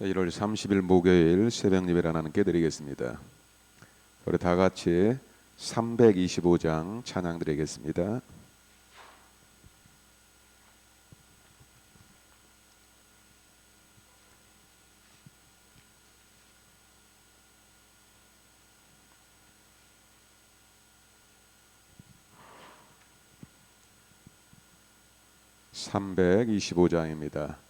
자, 1월 30일 목요일 새벽 예배를 하나님께 드리겠습니다. 우리 다 같이 325장 찬양 드리겠습니다. (325장입니다)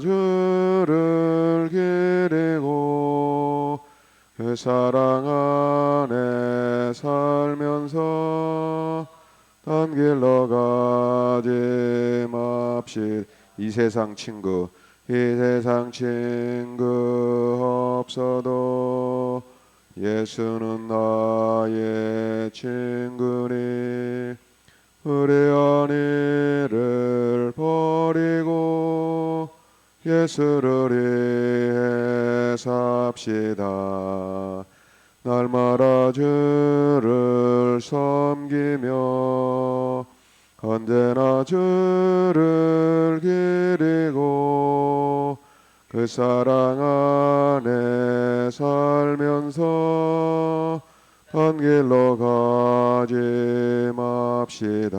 주를 기리고 그 사랑 안에 살면서 딴 길로 가지 맙시다. 이 세상 친구 이 세상 친구 없어도 예수는 나의 친구니 우리 안위를 버리고 예수를 위해 삽시다 날마다 주를 섬기며 언제나 주를 기리고 그 사랑 안에 살면서 한 길로 가지 맙시다.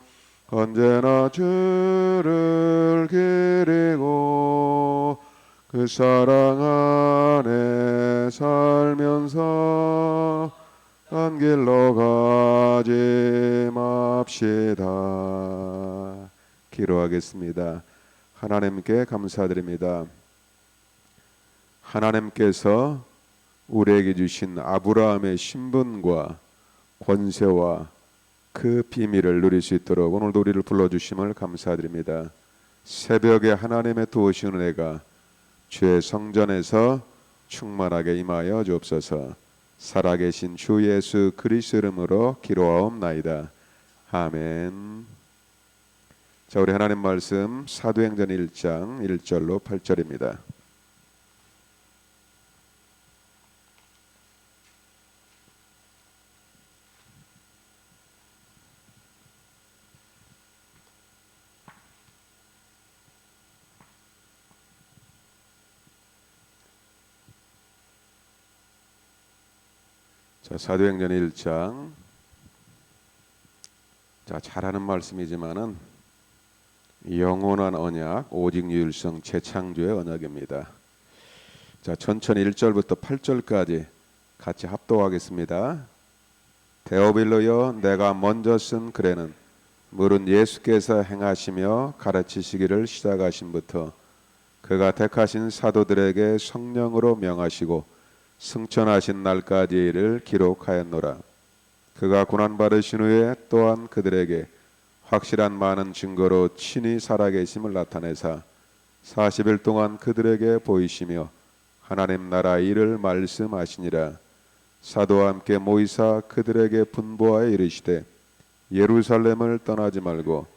언제나 주를 기리고 그 사랑 안에 살면서 한 길로 가지 맙시다. 기도하겠습니다. 하나님께 감사드립니다. 하나님께서 우리에게 주신 아브라함의 신분과 권세와 그 비밀을 누릴 수 있도록 오늘도 우리를 불러주심을 감사드립니다. 새벽에 하나님의 도우시는 은혜가 주의 성전에서 충만하게 임하여 주옵소서. 살아계신 주 예수 그리스도 이름으로 기도하옵나이다. 아멘. 자, 우리 하나님 말씀 사도행전 1장 1절로 8절입니다. 자, 사도행전 1장 자, 잘하는 말씀이지만은 영원한 언약, 오직 유일성 재창조의 언약입니다. 자, 천천히 1절부터 8절까지 같이 합독하겠습니다. 데오빌로여 내가 먼저 쓴 글에는 물은 예수께서 행하시며 가르치시기를 시작하신부터 그가 택하신 사도들에게 성령으로 명하시고 승천하신 날까지 이를 기록하였노라. 그가 고난 받으신 후에 또한 그들에게 확실한 많은 증거로 친히 살아계심을 나타내사 40일 동안 그들에게 보이시며 하나님 나라 일을 말씀하시니라. 사도와 함께 모이사 그들에게 분부하여 이르시되 예루살렘을 떠나지 말고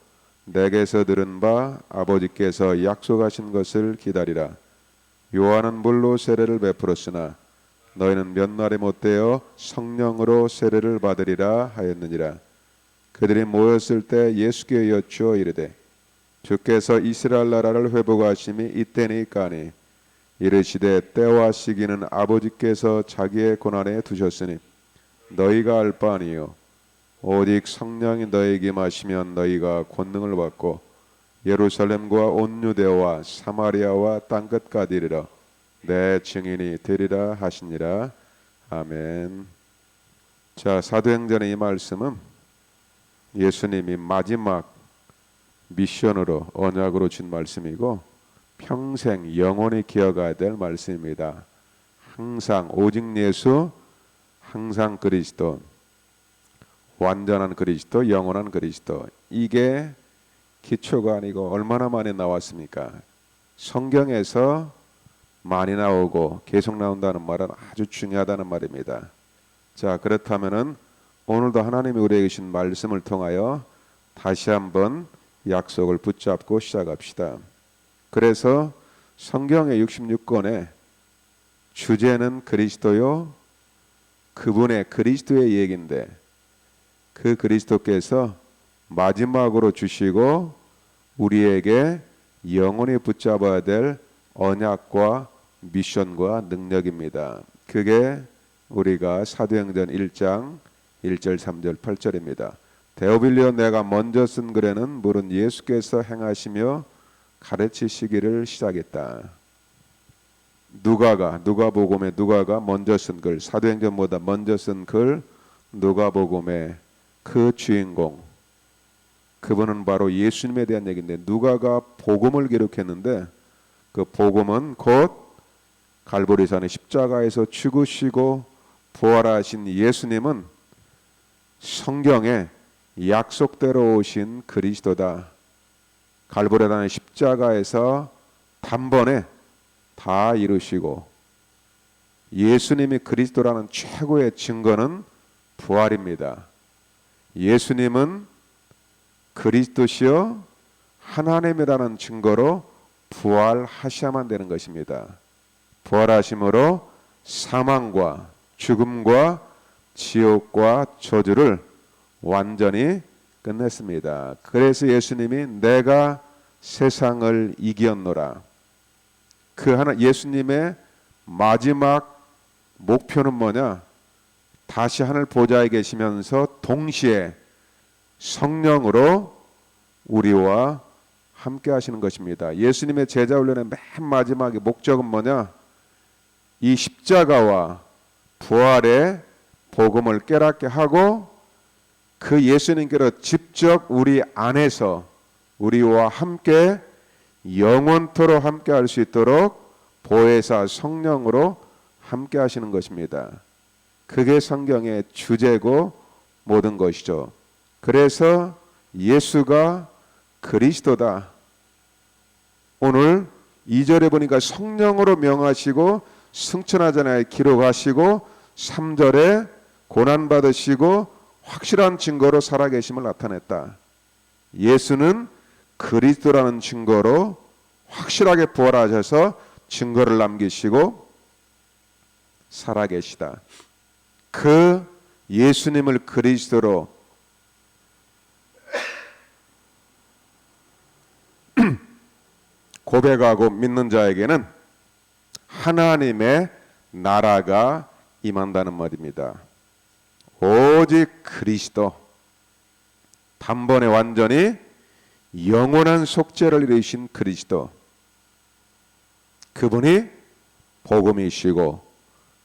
내게서 들은 바 아버지께서 약속하신 것을 기다리라. 요한은 물로 세례를 베풀었으나 너희는 몇 날에 못되어 성령으로 세례를 받으리라 하였느니라. 그들이 모였을 때 예수께 여쭈어 이르되 주께서 이스라엘 나라를 회복하심이 이때니까니 이르시되 때와 시기는 아버지께서 자기의 고난에 두셨으니 너희가 알 바 아니요 오직 성령이 너희에게 마시면 너희가 권능을 받고 예루살렘과 온 유대와 사마리아와 땅 끝까지 이르러 내 증인이 되리라 하시니라 아멘. 자 사도행전의 이 말씀은 예수님이 마지막 미션으로 언약으로 준 말씀이고 평생 영원히 기억해야 될 말씀입니다. 항상 오직 예수, 항상 그리스도, 완전한 그리스도, 영원한 그리스도. 이게 기초가 아니고 얼마나 많이 나왔습니까? 성경에서 많이 나오고 계속 나온다는 말은 아주 중요하다는 말입니다. 자, 그렇다면은 오늘도 하나님이 우리에게 주신 말씀을 통하여 다시 한번 약속을 붙잡고 시작합시다. 그래서 성경의 66권의 주제는 그리스도요. 그분의 그리스도의 얘기인데 그 그리스도께서 마지막으로 주시고 우리에게 영원히 붙잡아야 될 언약과 미션과 능력입니다. 그게 우리가 사도행전 1장 1절 3절 8절입니다. 데오빌리오 내가 먼저 쓴 글에는 물은 예수께서 행하시며 가르치시기를 시작했다. 누가가 누가복음의 누가가 먼저 쓴 글, 사도행전보다 먼저 쓴 글 누가복음의 그 주인공 그분은 바로 예수님에 대한 얘기인데 누가가 복음을 기록했는데 그 복음은 곧 갈보리산의 십자가에서 죽으시고 부활하신 예수님은 성경에 약속대로 오신 그리스도다. 갈보리산의 십자가에서 단번에 다 이루시고 예수님이 그리스도라는 최고의 증거는 부활입니다. 예수님은 그리스도시요 하나님이라는 증거로 부활하셔야만 되는 것입니다. 부활하심으로 사망과 죽음과 지옥과 저주를 완전히 끝냈습니다. 그래서 예수님이 내가 세상을 이겼노라. 그 하나 예수님의 마지막 목표는 뭐냐? 다시 하늘 보좌에 계시면서 동시에 성령으로 우리와 함께 하시는 것입니다. 예수님의 제자 훈련의 맨 마지막의 목적은 뭐냐? 이 십자가와 부활의 복음을 깨닫게 하고 그 예수님께로 직접 우리 안에서 우리와 함께 영원토록 함께 할 수 있도록 보혜사 성령으로 함께 하시는 것입니다. 그게 성경의 주제고 모든 것이죠. 그래서 예수가 그리스도다. 오늘 2절에 보니까 성령으로 명하시고 승천하잖아요. 기록하시고 3절에 고난 받으시고 확실한 증거로 살아계심을 나타냈다. 예수는 그리스도라는 증거로 확실하게 부활하셔서 증거를 남기시고 살아계시다. 그 예수님을 그리스도로 고백하고 믿는 자에게는 하나님의 나라가 임한다는 말입니다. 오직 그리스도 단번에 완전히 영원한 속죄를 이루신 그리스도 그분이 복음이시고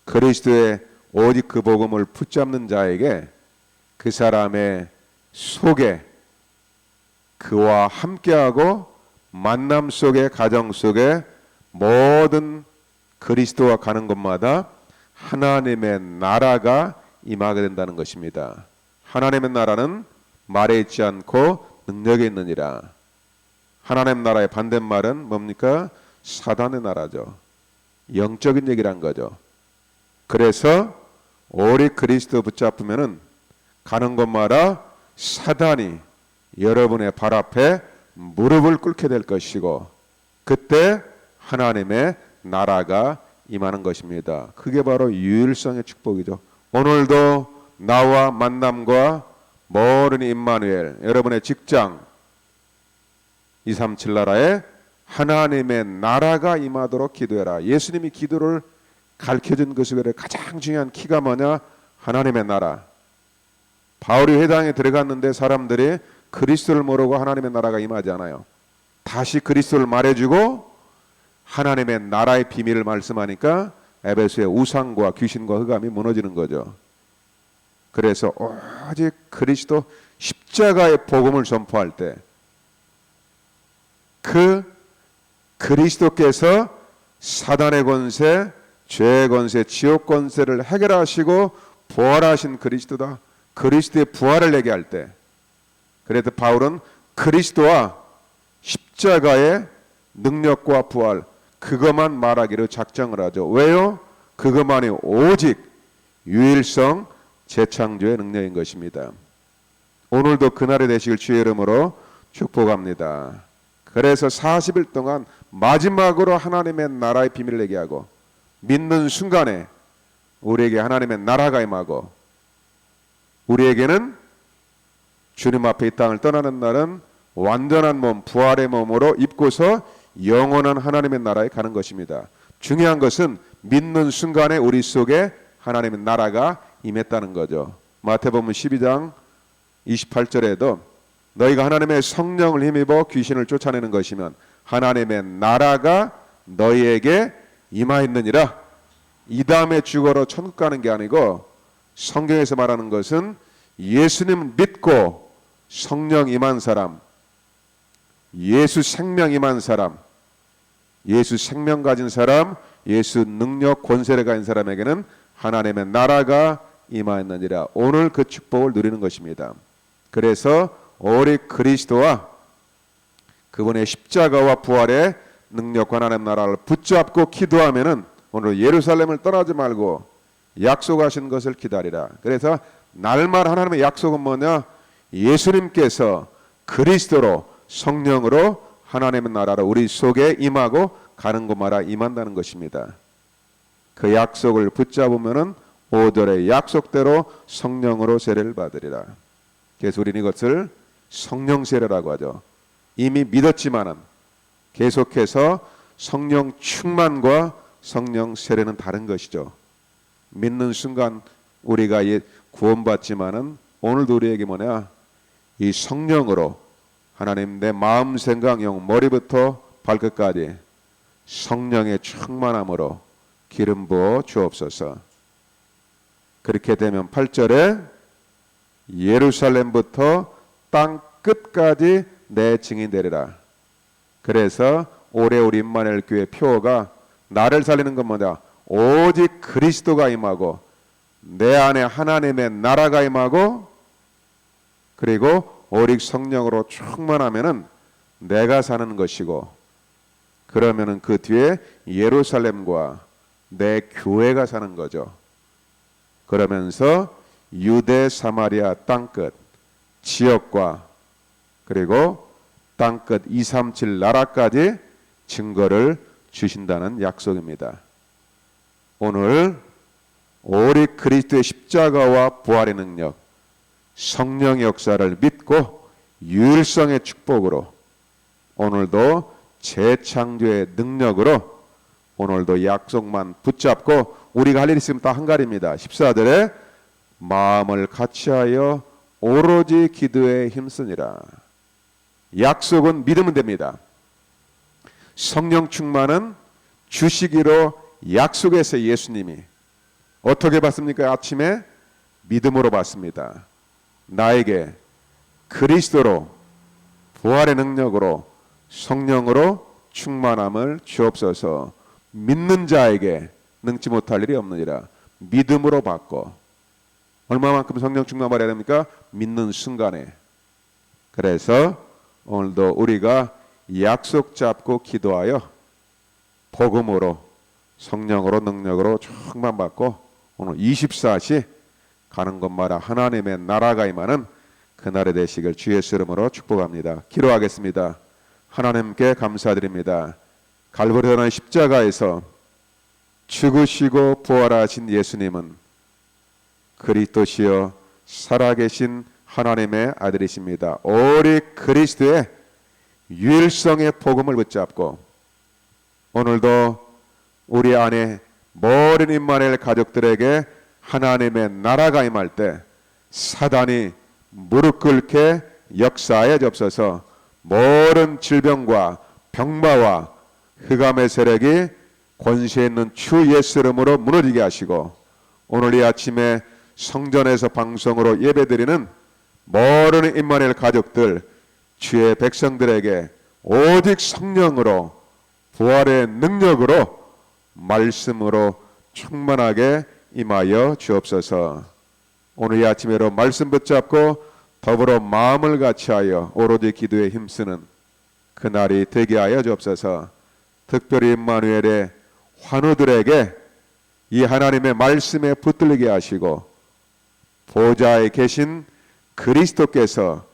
그리스도의 오직 그 복음을 붙잡는 자에게 그 사람의 속에 그와 함께하고 만남 속에 가정 속에 모든 그리스도와 가는 곳마다 하나님의 나라가 임하게 된다는 것입니다. 하나님의 나라는 말에 있지 않고 능력에 있느니라. 하나님 나라의 반대말은 뭡니까? 사단의 나라죠. 영적인 얘기란 거죠. 그래서 오리 그리스도 붙잡으면은 가는 곳마다 사단이 여러분의 발 앞에 무릎을 꿇게 될 것이고 그때 하나님의 나라가 임하는 것입니다. 그게 바로 유일성의 축복이죠. 오늘도 나와 만남과 모든 임마누엘 여러분의 직장 237 나라에 하나님의 나라가 임하도록 기도해라. 예수님이 기도를 가르쳐 준 것이 그래 가장 중요한 키가 뭐냐? 하나님의 나라. 바울이 회당에 들어갔는데 사람들이 그리스도를 모르고 하나님의 나라가 임하지 않아요. 다시 그리스도를 말해주고 하나님의 나라의 비밀을 말씀하니까 에베소의 우상과 귀신과 흑암이 무너지는 거죠. 그래서 오직 그리스도 십자가의 복음을 전포할 때 그 그리스도께서 사단의 권세, 죄의 권세, 지옥 권세를 해결하시고 부활하신 그리스도다. 그리스도의 부활을 얘기할 때 그래도 바울은 그리스도와 십자가의 능력과 부활 그것만 말하기로 작정을 하죠. 왜요? 그것만이 오직 유일성 재창조의 능력인 것입니다. 오늘도 그날이 되시길 주의 이름으로 축복합니다. 그래서 40일 동안 마지막으로 하나님의 나라의 비밀을 얘기하고 믿는 순간에 우리에게 하나님의 나라가 임하고 우리에게는 주님 앞에 이 땅을 떠나는 날은 완전한 몸, 부활의 몸으로 입고서 영원한 하나님의 나라에 가는 것입니다. 중요한 것은 믿는 순간에 우리 속에 하나님의 나라가 임했다는 거죠. 마태복음 12장 28절에도 너희가 하나님의 성령을 힘입어 귀신을 쫓아내는 것이면 하나님의 나라가 너희에게 임하였느니라. 이 다음에 죽어로 천국 가는 게 아니고 성경에서 말하는 것은 예수님 믿고 성령 임한 사람, 예수 생명 임한 사람, 예수 생명 가진 사람, 예수 능력 권세를 가진 사람에게는 하나님의 나라가 임하였느니라. 오늘 그 축복을 누리는 것입니다. 그래서 우리 그리스도와 그분의 십자가와 부활의 능력과 하나님 나라를 붙잡고 기도하면은 오늘 예루살렘을 떠나지 말고 약속하신 것을 기다리라. 그래서 날말 하나님의 약속은 뭐냐? 예수님께서 그리스도로 성령으로 하나님의 나라로 우리 속에 임하고 가는 곳마다 임한다는 것입니다. 그 약속을 붙잡으면은 오절의 약속대로 성령으로 세례를 받으리라. 그래서 우리는 이것을 성령 세례라고 하죠. 이미 믿었지만은 계속해서 성령 충만과 성령 세례는 다른 것이죠. 믿는 순간 우리가 구원받지만은 오늘도 우리에게 뭐냐 이 성령으로 하나님 내 마음 생각 영 머리부터 발끝까지 성령의 충만함으로 기름 부어 주옵소서. 그렇게 되면 8절에 예루살렘부터 땅 끝까지 내 증인 되리라. 그래서 올해 우리 임마엘 교회 표어가 나를 살리는 것 뭐냐? 오직 그리스도가 임하고 내 안에 하나님의 나라가 임하고 그리고 오직 성령으로 충만하면은 내가 사는 것이고 그러면은 그 뒤에 예루살렘과 내 교회가 사는 거죠. 그러면서 유대 사마리아 땅끝 지역과 그리고 땅끝 237 나라까지 증거를 주신다는 약속입니다. 오늘 오리 그리스도의 십자가와 부활의 능력, 성령의 역사를 믿고 유일성의 축복으로 오늘도 재창조의 능력으로 오늘도 약속만 붙잡고 우리가 할 일이 있으면 딱한 가지입니다. 14절에 마음을 같이하여 오로지 기도에 힘쓰니라. 약속은 믿으면 됩니다. 성령 충만은 주시기로 약속해서 예수님이 어떻게 받습니까? 아침에 믿음으로 받습니다. 나에게 그리스도로 부활의 능력으로 성령으로 충만함을 주옵소서. 믿는 자에게 능치 못할 일이 없느니라. 믿음으로 받고 얼마만큼 성령 충만 받아야 됩니까? 믿는 순간에. 그래서 오늘도 우리가 약속 잡고 기도하여 복음으로 성령으로 능력으로 충만 받고 오늘 24시 가는 곳마다 하나님의 나라가 임하는 그날에 되시길 주 예수 이름으로 축복합니다. 기도하겠습니다. 하나님께 감사드립니다. 갈보리다는 십자가에서 죽으시고 부활하신 예수님은 그리스도시여 살아계신 하나님의 아들이십니다. 오직 그리스도의 유일성의 복음을 붙잡고 오늘도 우리 안에 모든 임마엘 가족들에게 하나님의 나라가 임할 때 사단이 무릎 꿇게 역사에 접서서 모든 질병과 병마와 흑암의 세력이 권세 있는 주 예수 이름으로 무너지게 하시고 오늘 이 아침에 성전에서 방송으로 예배드리는 모든 임마엘 가족들 주의 백성들에게 오직 성령으로 부활의 능력으로 말씀으로 충만하게 임하여 주옵소서. 오늘 이 아침에로 말씀 붙잡고 더불어 마음을 같이하여 오로지 기도에 힘쓰는 그날이 되게 하여 주옵소서. 특별히 임마누엘의 환우들에게 이 하나님의 말씀에 붙들리게 하시고 보좌에 계신 그리스도께서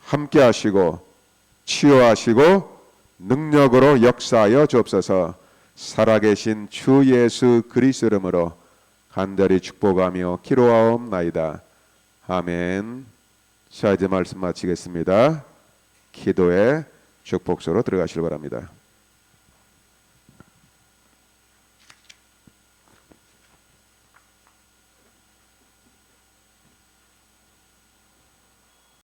함께 하시고 치유하시고 능력으로 역사하여 주옵소서 살아계신 주 예수 그리스도 이름으로 간절히 축복하며 기도하옵나이다. 아멘. 자 이제 말씀 마치겠습니다. 기도에 축복소로 들어가시기 바랍니다.